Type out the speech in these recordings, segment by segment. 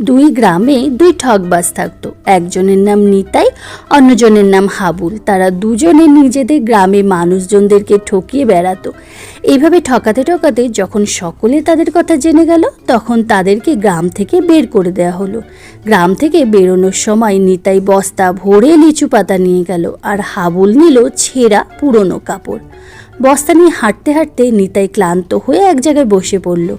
দুই গ্রামে দুই ঠকবাজ থাকতো। একজনের নাম নিতাই, অন্যজনের নাম হাবুল। তারা দুজনে নিজেদের গ্রামে মানুষজনদেরকে ঠকিয়ে বেড়াতো। এইভাবে ঠকাতে ঠকাতে যখন সকলে তাদের কথা জেনে গেল, তখন তাদেরকে গ্রাম থেকে বের করে দেওয়া হলো। গ্রাম থেকে বেরোনোর সময় নিতাই বস্তা ভরে লিচু পাতা নিয়ে গেল আর হাবুল নিল ছেঁড়া পুরনো কাপড়। বস্তা নিয়ে হাঁটতে হাঁটতে নিতাই ক্লান্ত হয়ে এক জায়গায় বসে পড়ল।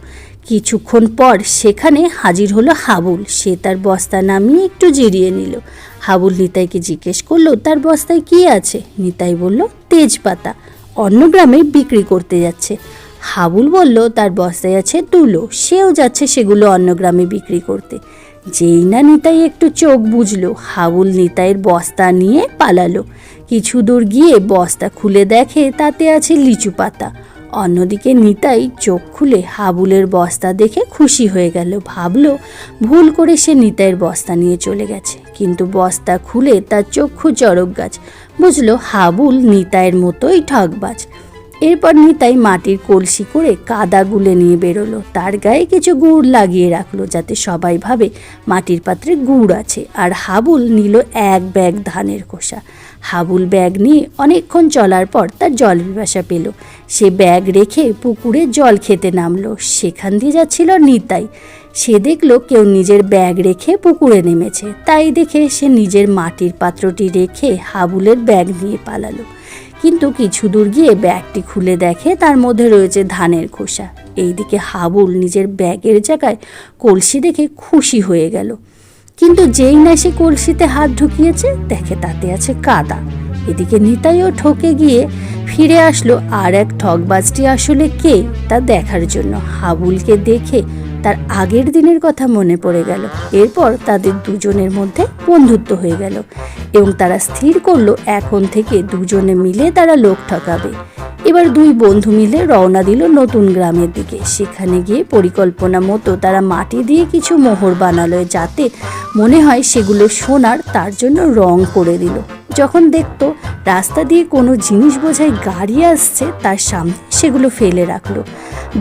কিছুক্ষণ পর সেখানে হাজির হলো হাবুল। সে তার বস্তা নামিয়ে একটু জিরিয়ে নিল। হাবুল নিতাইকে জিজ্ঞেস করল, তার বস্তায় কি আছে? নিতাই বলল, তেজপাতা। অন্য গ্রামে বিক্রি করতে যাচ্ছে। হাবুল বলল, তার বস্তায় আছে তুলো। সেও যাচ্ছে সেগুলো অন্য গ্রামে বিক্রি করতে। যেই না নিতাই একটু চোখ বুঝলো হাবুল নিতাইয়ের বস্তা নিয়ে পালালো। কিছু দূর গিয়ে বস্তা খুলে দেখে তাতে আছে লিচু পাতা। অন্যদিকে নিতাই চোখ খুলে হাবুলের বস্তা দেখে খুশি হয়ে গেল। ভাবল, ভুল করে সে নিতাইয়ের বস্তা নিয়ে চলে গেছে। কিন্তু বস্তা খুলে তার চক্ষু চড়ক গাছ। বুঝলো, হাবুল নিতাইয়ের মতোই ঠকবাজ এরপর নিতাই মাটির কলসি করে কাদা গুলে নিয়ে বেরোলো। তার গায়ে কিছু গুড় লাগিয়ে রাখল যাতে সবাই ভাবে মাটির পাত্রে গুড় আছে। আর হাবুল নিল এক ব্যাগ ধানের খোসা। হাবুল ব্যাগ নিয়ে অনেকক্ষণ চলার পর তার জল পিপাসা পেল। সে ব্যাগ রেখে পুকুরে জল খেতে নামলো। সেখান দিয়ে যাচ্ছিল নিতাই। সে দেখল কেউ নিজের ব্যাগ রেখে পুকুরে নেমেছে। তাই দেখে সে নিজের মাটির পাত্রটি রেখে হাবুলের ব্যাগ নিয়ে পালালো। কিন্তু কিছু দূর গিয়ে ব্যাগটি খুলে দেখে তার মধ্যে রয়েছে ধানের খোসা। এইদিকে হাবুল নিজের ব্যাগের জায়গায় কলসি দেখে খুশি হয়ে গেল। কিন্তু যেই না সে কলসিতে হাত ঢুকিয়েছে, দেখে তাতে আছে কাদা। এদিকে নিতাইও ঠকে গিয়ে ফিরে আসলো, আর এক ঠকবাজটি আসলে কে, তা দেখার জন্য। হাবুলকে দেখে তার আগের দিনের কথা মনে পড়ে গেল। এরপর তাদের দুজনের মধ্যে বন্ধুত্ব হয়ে গেল এবং তারা স্থির করল, এখন থেকে দুজনে মিলে তারা লোক ঠকাবে। এবার দুই বন্ধু মিলে রওনা দিল নতুন গ্রামের দিকে। সেখানে গিয়ে পরিকল্পনা মতো তারা মাটি দিয়ে কিছু মোহর বানালো যাতে মনে হয় সেগুলো সোনার, তার জন্য রং করে দিল। যখন দেখতো রাস্তা দিয়ে কোনো জিনিস বোঝাই গাড়ি আসছে, তার সামনে সেগুলো ফেলে রাখল।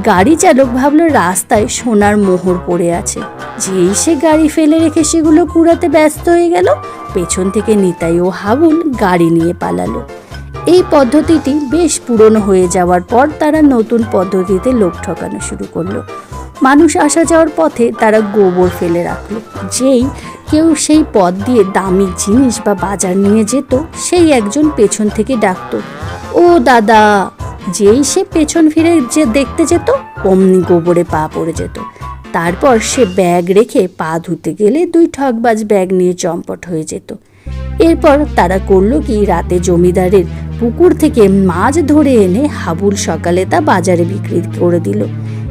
গাড়ি চালক ভাবলো রাস্তায় সোনার মোহর পড়ে আছে। যেই সে গাড়ি ফেলে রেখে সেগুলো কুড়াতে ব্যস্ত হয়ে গেল, পেছন থেকে নিতাই ও হাবুল গাড়ি নিয়ে পালালো। এই পদ্ধতিটি বেশ পুরনো হয়ে যাওয়ার পর তারা নতুন পদ্ধতিতে লোক ঠকানো শুরু করল। মানুষ আসা যাওয়ার পথে তারা গোবর ফেলে রাখল, যেই কেউ সেই পথ দিয়ে দামি জিনিস বা বাজার নিয়ে যেত, সেই একজন পেছন থেকে ডাকতো, ও দাদা! যেই সে পেছন ফিরে যে দেখতে যেত, অমনি গোবরে পা পড়ে যেত। তারপর সে ব্যাগ রেখে পা ধুতে গেলে দুই ঠকবাজ ব্যাগ নিয়ে চম্পট হয়ে যেত। এরপর তারা করল কি, রাতে জমিদারের পুকুর থেকে মাছ ধরে এনে হাবুল সকালে তা বাজারে বিক্রি করে দিল।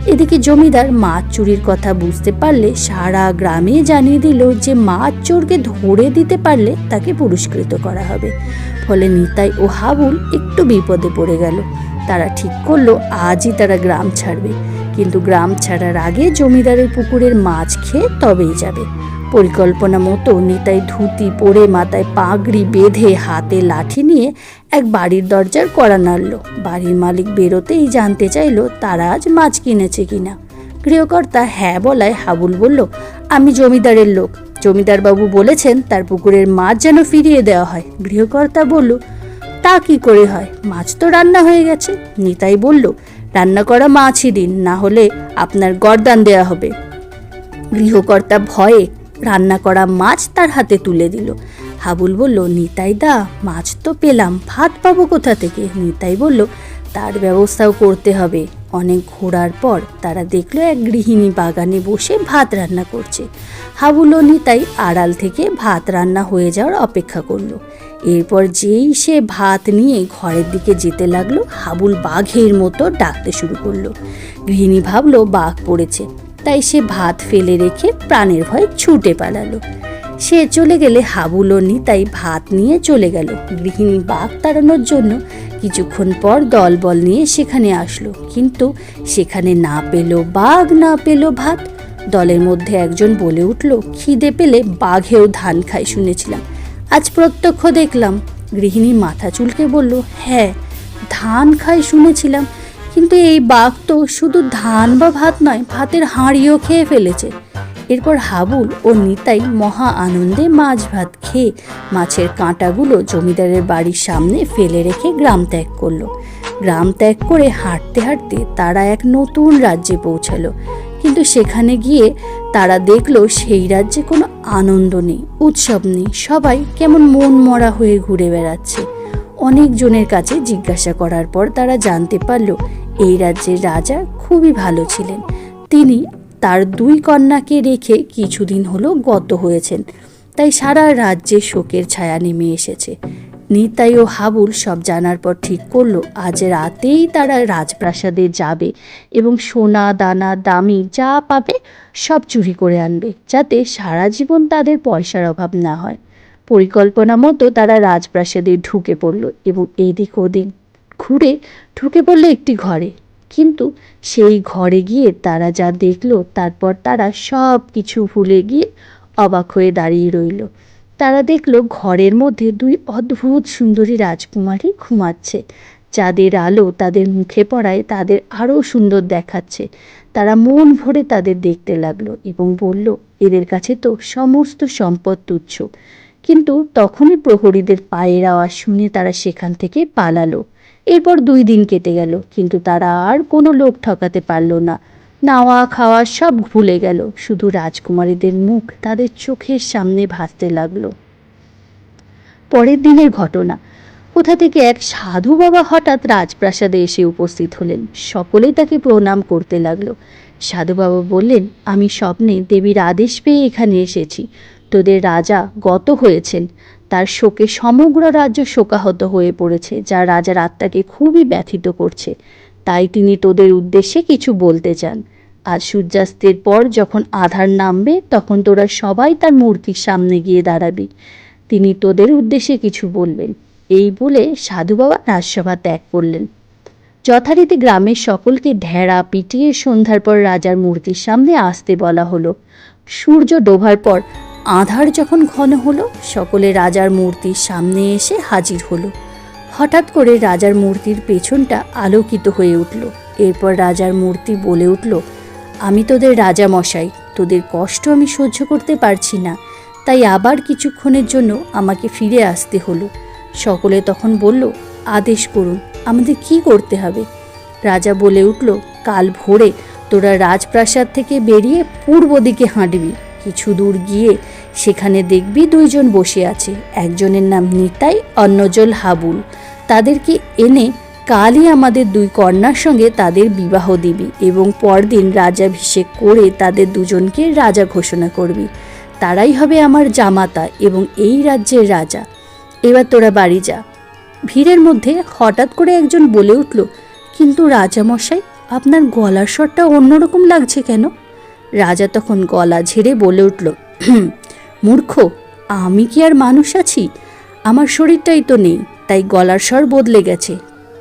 এদিকে জমিদার মাছ চুরির কথা বুঝতে পারলে সারা গ্রামে জানিয়ে দিল যে মাছ চোরকে ধরে দিতে পারলে তাকে পুরস্কৃত করা হবে। ফলে নিতাই ও হাবুল একটু বিপদে পড়ে গেল। তারা ঠিক করল, আজই তারা গ্রাম ছাড়বে। কিন্তু গ্রাম ছাড়ার আগে জমিদারের পুকুরের মাছ খেয়ে তবেই যাবে। পরিকল্পনা মতো নিতাই ধুতি পরে মাথায় পাগড়ি বেঁধে হাতে লাঠি নিয়ে এক বাড়ির দরজার কড়া নাড়ল। বাড়ির মালিক বেরোতেই জানতে চাইলো, তারা আজ মাছ কিনেছে কিনা। গৃহকর্তা হ্যাঁ বলায় হাবুল বলল, আমি জমিদারের লোক। জমিদার বাবু বলেছেন তার পুকুরের মাছ যেন ফিরিয়ে দেওয়া হয়। গৃহকর্তা বলল, তা কি করে হয়? মাছ তো রান্না হয়ে গেছে। নিতাই বলল, রান্না করা মাছই দিন, না হলে আপনার গরদান দেয়া হবে। গৃহকর্তা ভয়ে রান্না করা মাছ তার হাতে তুলে দিল। হাবুল বলল, নিতাই দা, মাছ তো পেলাম, ভাত পাবো কোথা থেকে? নিতাই বলল, তার ব্যবস্থাও করতে হবে। অনেক ঘোরার পর তারা দেখল এক গৃহিণী বাগানে বসে ভাত রান্না করছে। হাবুল ও নিতাই আড়াল থেকে ভাত রান্না হয়ে যাওয়ার অপেক্ষা করল। এরপর যেই সে ভাত নিয়ে ঘরের দিকে যেতে লাগল, হাবুল বাঘের মতো ডাকতে শুরু করল। গৃহিণী ভাবলো, বাঘ পড়েছে। তাই সে ভাত ফেলে রেখে প্রাণের ভয় ছুটে পালালো। সে চলে গেলে হাবুল ও নিতাই ভাত নিয়ে চলে গেল। গৃহিণী বাঘ তাড়ানোর জন্য কিছুক্ষণ পর দলবল নিয়ে সেখানে আসলো। কিন্তু সেখানে না পেল বাঘ, না পেল ভাত। দলের মধ্যে একজন বলে উঠল, খিদে পেলে বাঘেও ধান খায় শুনেছিলাম। আজ প্রত্যক্ষ দেখলাম। গৃহিণী মাথা চুলকে বলল হ্যাঁ ধান খায় শুনেছিলাম। কিন্তু এই বাঘ তো শুধু ধান বা ভাত নয়, ভাতের হাঁড়িও খেয়ে ফেলেছে। এরপর হাবুল ও নিতাই মহা আনন্দে মাছ ভাত খেয়ে মাছের কাঁটাগুলো জমিদারের বাড়ির সামনে ফেলে রেখে গ্রাম ত্যাগ করল। গ্রাম ত্যাগ করে হাঁটতে হাঁটতে তারা এক নতুন রাজ্যে পৌঁছালো। কিন্তু সেখানে গিয়ে তারা দেখল সেই রাজ্যে কোনো আনন্দ নেই, উৎসব নেই, সবাই কেমন মন মরা হয়ে ঘুরে বেড়াচ্ছে। অনেকজনের কাছে জিজ্ঞাসা করার পর তারা জানতে পারল এই রাজ্যের রাজা খুবই ভালো ছিলেন। তিনি তার দুই কন্যাকে রেখে কিছুদিন হলো গত হয়েছেন। তাই সারা রাজ্যে শোকের ছায়া নেমে এসেছে। নিতাই ও হাবুল সব জানার পর ঠিক করল, আজ রাতেই তারা রাজপ্রাসাদে যাবে এবং সোনা, দানা, দামি যা পাবে সব চুরি করে আনবে, যাতে সারা জীবন তাদের পয়সার অভাব না হয়। পরিকল্পনা মতো তারা রাজপ্রাসাদে ঢুকে পড়ল এবং এদিক ওদিক ঘুরে ঢুকে পড়ল একটি ঘরে। কিন্তু সেই ঘরে গিয়ে তারা যা দেখল, তারপর তারা সব কিছু ভুলে গিয়ে অবাক হয়ে দাঁড়িয়ে রইল। তারা দেখল ঘরের মধ্যে দুই অদ্ভুত সুন্দরী রাজকুমারী ঘুমাচ্ছে। যাদের আলো তাদের মুখে পড়ায় তাদের আরও সুন্দর দেখাচ্ছে। তারা মন ভরে তাদের দেখতে লাগল এবং বলল, এদের কাছে তো সমস্ত সম্পদ তুচ্ছ। কিন্তু তখনই প্রহরীদের পায়ের আওয়াজ শুনে তারা সেখান থেকে পালালো। এরপর দুই দিন কেটে গেল, কিন্তু তারা আর কোনো লোক ঠকাতে পারল না। নাওয়া খাওয়া সব ভুলে গেল, শুধু রাজকুমারীদের মুখ তাদের চোখের সামনে ভাসতে লাগল। পরের দিনের ঘটনা, কোথা থেকে এক সাধু বাবা হঠাৎ রাজপ্রাসাদে এসে উপস্থিত হলেন, সকলেই তাকে প্রণাম করতে লাগল। সাধু বাবা বললেন, আমি স্বপ্নে দেবীর আদেশ পেয়ে এখানে এসেছি। তোদের রাজা গত হয়েছেন তার শোকে সমগ্র রাজ্য শোকাহত হয়ে পড়েছে, যা রাজার আত্মাকে খুবই ব্যথিত করছে। তাই তিনি তোদের উদ্দেশ্যে কিছু বলতে চান। আজ সূর্যাস্তের পর যখন আধার নামবে, তখন তোরা সবাই তার মূর্তির সামনে গিয়ে দাঁড়াবি। তিনি তোদের উদ্দেশ্যে কিছু বলবেন। এই বলে সাধু বাবা রাজসভা ত্যাগ করলেন। যথারীতি গ্রামের সকলকে ঢেড়া পিটিয়ে সন্ধ্যার পর রাজার মূর্তির সামনে আসতে বলা হলো। সূর্য ডোবার পর আধার যখন ঘন হলো, সকলে রাজার মূর্তির সামনে এসে হাজির হলো। হঠাৎ করে রাজার মূর্তির পেছনটা আলোকিত হয়ে উঠল। এরপর রাজার মূর্তি বলে উঠল, আমি তোদের রাজা মশাই তোদের কষ্ট আমি সহ্য করতে পারছি না। তাই আবার কিছুক্ষণের জন্য আমাকে ফিরে আসতে হলো। সকলে তখন বলল, আদেশ করুন, আমাদের কি করতে হবে? রাজা বলে উঠল, কাল ভোরে তোরা রাজপ্রাসাদ থেকে বেরিয়ে পূর্ব দিকে হাঁটবি। কিছু দূর গিয়ে সেখানে দেখবি দুইজন বসে আছে। একজনের নাম নিতাই অন্যজল হাবুল। তাদেরকে এনে কালই আমাদের দুই কন্যার সঙ্গে তাদের বিবাহ দিবি এবং পরদিন রাজাভিষেক করে তাদের দুজনকে রাজা ঘোষণা করবি। তারাই হবে আমার জামাতা এবং এই রাজ্যের রাজা। এবার তোরা বাড়ি যা। ভিড়ের মধ্যে হঠাৎ করে একজন বলে উঠল, কিন্তু রাজামশাই, আপনার গলার স্বরটা অন্যরকম লাগছে কেন? রাজা তখন গলা ঝেড়ে বলে উঠল মূর্খ, আমি কি আর মানুষ আছি? আমার শরীরটাই তো নেই, তাই গলার স্বর বদলে গেছে।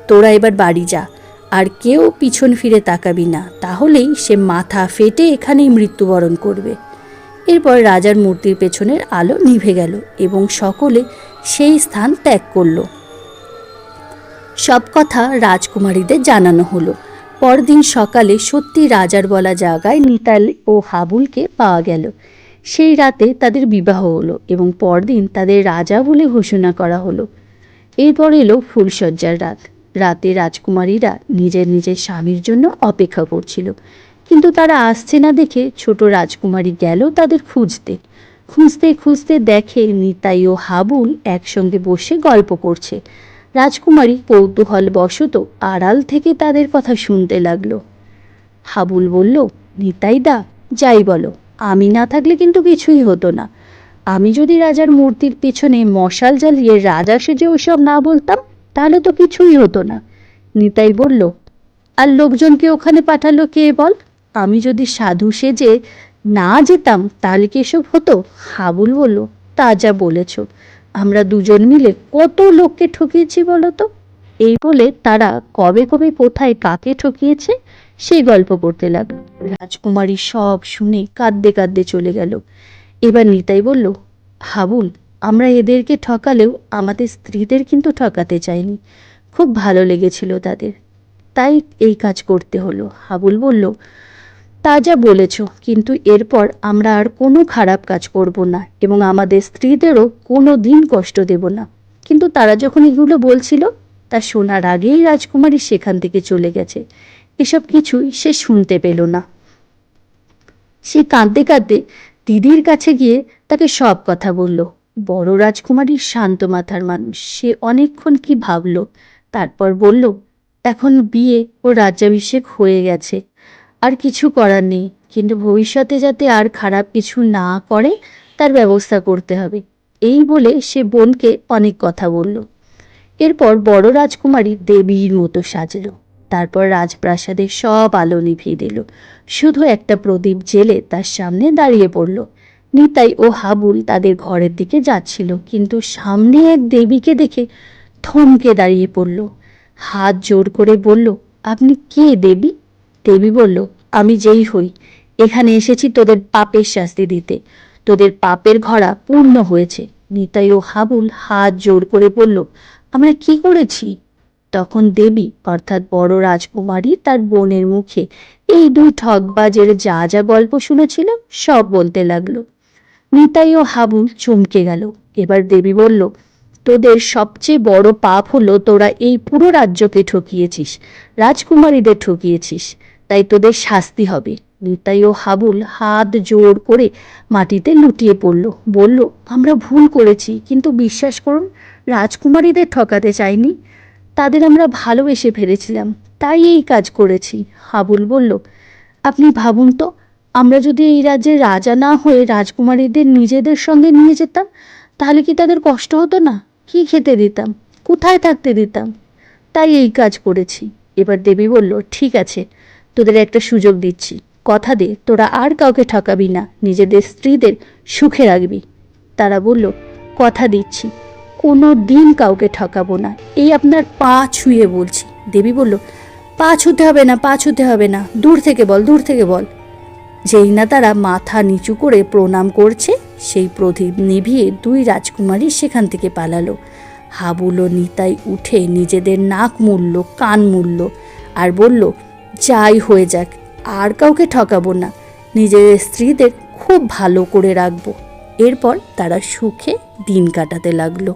তোরা এবার বাড়ি যা, আর কেউ পিছন ফিরে তাকাবি না, তাহলেই সে মাথা ফেটে এখানেই মৃত্যুবরণ করবে। এরপর রাজার মূর্তির পেছনের আলো নিভে গেল এবং সকলে সেই স্থান ত্যাগ করল। সব কথা রাজকুমারীদের জানানো হলো। পরদিন সকালে সত্যি রাজার বলা জায়গায় নিতাল ও হাবুলকে পাওয়া গেল। সেই রাতে তাদের বিবাহ হলো এবং পরদিন তাদের রাজা বলে ঘোষণা করা হলো। এরপর এলো ফুলশয্যার রাত। রাতে রাজকুমারীরা নিজের নিজের স্বামীর জন্য অপেক্ষা করছিল। কিন্তু তারা আসছে না দেখে ছোট রাজকুমারী গেল তাদের খুঁজতে। খুঁজতে খুঁজতে দেখে নিতাই ও হাবুল একসঙ্গে বসে গল্প করছে। রাজকুমারী কৌতূহল বশত আড়াল থেকে তাদের কথা শুনতে লাগল। হাবুল বলল, নিতাইদা, যাই বলো, আমি না থাকলে কিন্তু কিছুই হতো না। আমি যদি রাজার মূর্তির পেছনে মশাল জ্বালিয়ে রাজা সেজে ওইসব না বলতাম, তাহলে তো কিছুই হতো না। নিতাই বলল, আর লোকজনকে ওখানে পাঠালো কে বল? আমি যদি সাধু সেজে না যেতাম, তাহলে কি এসব হতো? হাবুল বলল, তা যা বলেছ। আমরা দুজন মিলে কত লোককে ঠকিয়েছি বলতো? এই বলে তারা কবে কবে কোথায় কাকে ঠকিয়েছে, সেই গল্প করতে লাগল। রাজকুমারী সব শুনে কাঁদতে কাঁদতে চলে গেল। এবার নিতাই বলল, হাবুল, আমরা এদেরকে ঠকালেও আমাদের স্ত্রীদের কিন্তু ঠকাতে চাইনি। খুব ভালো লেগেছিল তাদের। তাই এই কাজ করতে হলো। হাবুল বলল তা যা বলেছ, কিন্তু এরপর আমরা আর কোনো খারাপ কাজ করব না এবং আমাদের স্ত্রীদেরও কোনো দিন কষ্ট দেব না। কিন্তু তারা যখন এগুলো বলছিল, তা শোনার আগেই রাজকুমারী সেখান থেকে চলে গেছে। এসব কিছুই সে শুনতে পেল না। সে কাঁদতে কাঁদতে দিদির কাছে গিয়ে তাকে সব কথা বলল। বড় রাজকুমারী শান্ত মাথার মানুষ, সে অনেকক্ষণ কি ভাবল, তারপর বলল, এখন বিয়ে ও রাজ্যাভিষেক হয়ে গেছে। আর কিছু করার নেই। কিন্তু ভবিষ্যতে যাতে আর খারাপ কিছু না করে, তার ব্যবস্থা করতে হবে। এই বলে সে বোনকে অনেক কথা বলল। এরপর বড় রাজকুমারী দেবীর মতো সাজল। তারপর রাজপ্রাসাদের সব আলো নিভিয়ে দিল। শুধু একটা প্রদীপ জেলে তার সামনে দাঁড়িয়ে পড়ল। নিতাই ও হাবুল তাদের ঘরের দিকে যাচ্ছিল, কিন্তু সামনে এক দেবীকে দেখে থমকে দাঁড়িয়ে পড়ল। হাত জোর করে বলল, আপনি কে দেবী? দেবী বলল আমি যেই হই, এখানে এসেছি তোদের পাপের শাস্তি দিতে। তোদের পাপের ঘড়া পূর্ণ হয়েছে। নিতাই ও হাবুল হাত জোর করে বলল, আমরা কি করেছি? তখন দেবী, অর্থাৎ বড় রাজকুমারী, তার বোনের মুখে এই দুই ঠকবাজের যা যা গল্প শুনেছিল, সব বলতে লাগল। নিতাই ও হাবুল চমকে গেল। এবার দেবী বলল, তোদের সবচেয়ে বড় পাপ হলো তোরা এই পুরো রাজ্যকে ঠকিয়েছিস, রাজকুমারীদের ঠকিয়েছিস। তাই তোদের শাস্তি হবে। নিতাই ও হাবুল হাত জোর করে মাটিতে লুটিয়ে পড়ল। বলল, আমরা ভুল করেছি, কিন্তু বিশ্বাস করুন, রাজকুমারীদের ঠকাতে চাইনি। তাদের আমরা ভালোবেসে ফেলেছিলাম, তাই এই কাজ করেছি। হাবুল বলল, আপনি ভাবুন তো, আমরা যদি এই রাজ্যের রাজা না হয়ে রাজকুমারীদের নিজেদের সঙ্গে নিয়ে যেতাম, তাহলে কি তাদের কষ্ট হতো না? কি খেতে দিতাম? কোথায় থাকতে দিতাম? তাই এই কাজ করেছি। এবার দেবী বলল, ঠিক আছে তোদের একটা সুযোগ দিচ্ছি। কথা দে, তোরা আর কাউকে ঠকাবি না, নিজেদের স্ত্রীদের সুখে রাখবি। তারা বলল, কথা দিচ্ছি, কোনো দিন কাউকে ঠকাবো না। এই আপনার পা ছুঁয়ে বলছি। দেবী বলল, পা ছুঁতে হবে না, পা ছুঁতে হবে না, দূর থেকে বল, দূর থেকে বল। যেই না তারা মাথা নিচু করে প্রণাম করছে, সেই প্রদীপ নিভিয়ে দুই রাজকুমারী সেখান থেকে পালালো। হাবুল নিতাই উঠে নিজেদের নাক মুড়ল, কান মুড়ল, আর বলল যাই হয়ে যাক, আর কাউকে ঠকাবো না। নিজের স্ত্রীদের খুব ভালো করে রাখব। এরপর তারা সুখে দিন কাটাতে লাগল।